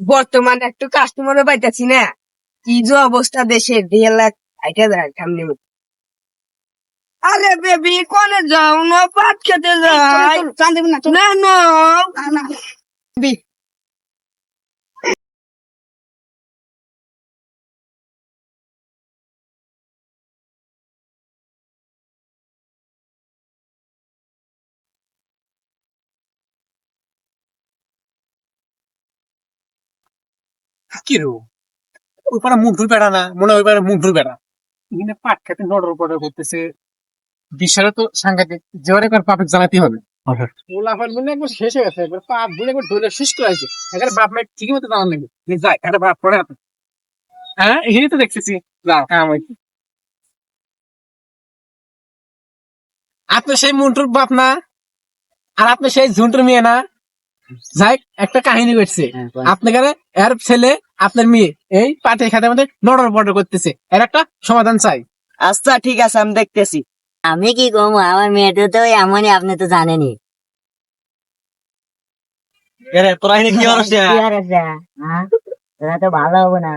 বর্তমানে একটু কাস্টমারও পাইতেছি না। কি যে অবস্থা দেশে দেড় লাখ আইটা যায় সামনে। আরে বেবি কোনে যাও? না পাট খেতে যাও না না। কি রো ওই পাড়া মুন্টুর বেড়া না মনে হয় ওই পাড়া মুন্টুর বেড়া এখানে পাট খেতে নডর পডর করতেছে তো সাংঘাতিক যেবার একবার পাপে জানাতে হবে। ওলাফার মনে একবার শেষ হয়ে গেছে একবার পাপ বলে একবার ধরে শেষ করে আছে বাপ মায়ের ঠিকই মতো জানান লাগবে যাই একটা বাপ পড়ে হ্যাঁ এখানেই তো দেখতেছি। হ্যাঁ আপনি সেই মুন্টুর বাপ না আর আপনি সেই ঝুন্টুর মেয়ে না। যাই একটা কাহিনী ঘটছে আপনাকে এর ছেলে আপনার মেয়ে এই পাটে খাতে মধ্যে নডর বড়র করতেছে। এর একটা সমাধান চাই। আচ্ছা ঠিক আছে আমি দেখতেছি। আমি কি কমু আমার মেয়েটা তো এমনই আপনি তো জানেনি তোরা কি আছে হ্যাঁ। তোরা তো ভালো হবে না।